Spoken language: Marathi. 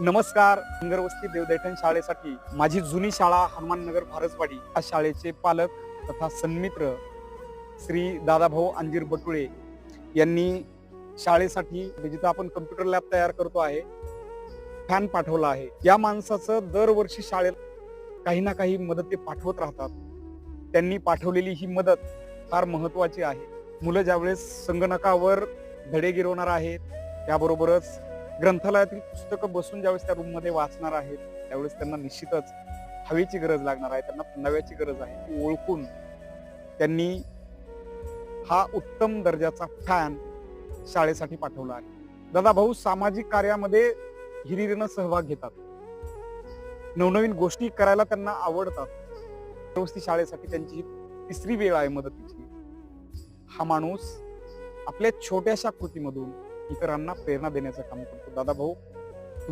नमस्कार नगरवस्ती देवदैठण शाळेसाठी माझी जुनी शाळा हनुमाननगर भारसवाडी या शाळेचे पालक तथा सन्मित्र श्री दादाभाऊ अंजीर बटुळे यांनी शाळेसाठी म्हणजे जिथं आपण कम्प्युटर लॅब तयार करतो आहे फॅन पाठवला आहे. या माणसाचं दरवर्षी शाळेत काही ना काही मदत ते पाठवत राहतात. त्यांनी पाठवलेली ही मदत फार महत्वाची आहे. मुलं ज्यावेळेस संगणकावर धडे गिरवणार आहेत त्याबरोबरच ग्रंथालयातील पुस्तकं बसून ज्यावेळेस त्या रूममध्ये वाचणार आहेत त्यावेळेस त्यांना निश्चितच हवेची गरज लागणार आहे त्यांना नव्याची गरज आहे. ती ओळखून त्यांनी हा उत्तम दर्जाचा फॅन शाळेसाठी पाठवला आहे. दादा भाऊ सामाजिक कार्यामध्ये हिरिरीनं सहभाग घेतात. नवनवीन गोष्टी करायला त्यांना आवडतात. व्यवस्थित शाळेसाठी त्यांची तिसरी वेळ आहे मदतीची. हा माणूस आपल्या छोट्याशा कृतीमधून इतरांना प्रेरणा देण्याचं काम करतो. दादा भाऊ